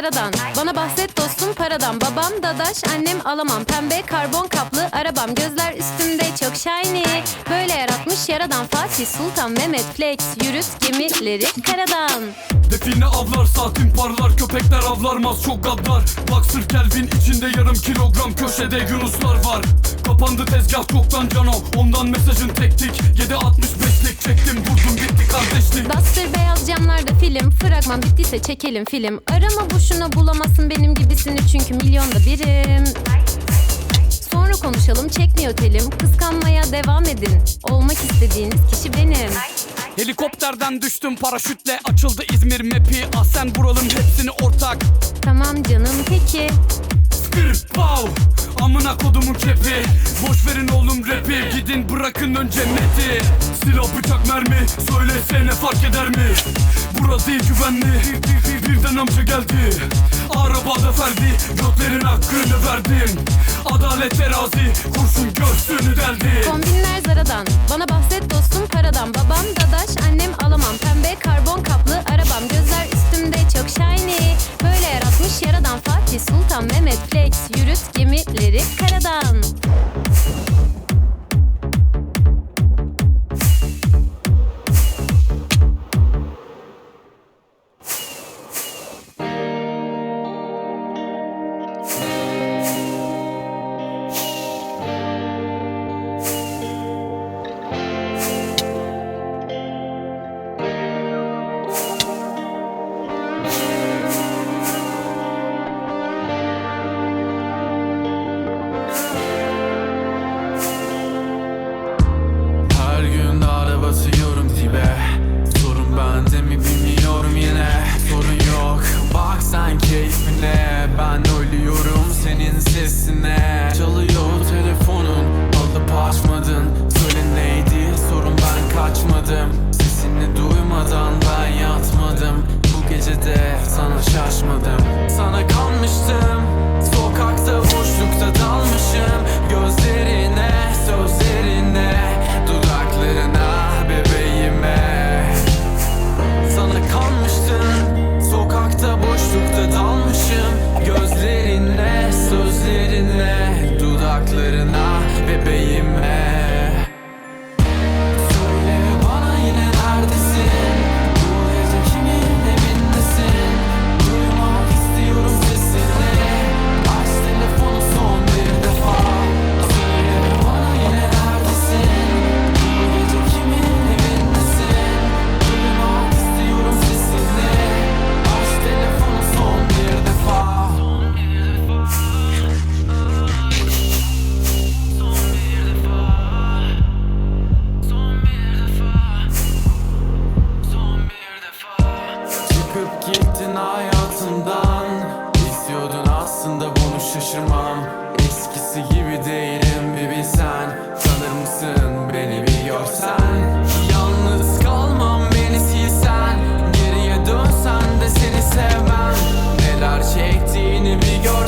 Zara'dan Bana bahset dostum paradan. Babam dadaş annem alamam. Pembe karbon kaplı arabam. Gözler üstümde çok shiny. Böyle yaratmış yaradan Fatih Sultan Mehmet Flex. Yürüt gemileri karadan. Define avlar saatin parlar köpekler avlarmaz çok gaddar. Boxer Kelvin içinde yarım kilogram köşede yunuslar var. Kapandı tezgah çoktan cano ondan mesajın tektik 7.65'lik çektim vurdum bitti kardeşlik. Duster beyaz camlarda film Fragman bittiyse çekelim film. Arama boşuna bulamazsın benim gibisini Çünkü milyonda birim. Sonra konuşalım çekmiyor telim. Kıskanmaya devam edin. Olmak istediğiniz kişi benim. Helikopterden düştüm paraşütle açıldı İzmir map'i. Ah sen buralım hepsini ortak. Tamam canım peki Skır pow Amına kodumun kepi. Boş verin oğlum rapi. Gidin bırakın önce neti Silah bıçak mermi. Söylesene fark eder mi? Burası değil güvenli. Bir- bir- bir- Birden amca geldi. Arabada ferdi. Göklerin hakkını verdim Adalet terazi Kurşun göğsünü deldi. Kombinler Zara'dan. Bana bahset dostum paradan Babam dadaş annem kaçmadım Sesini duymadan ben yatmadım. Bu gece de sana şaşmadım. Sana kalmıştım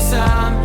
some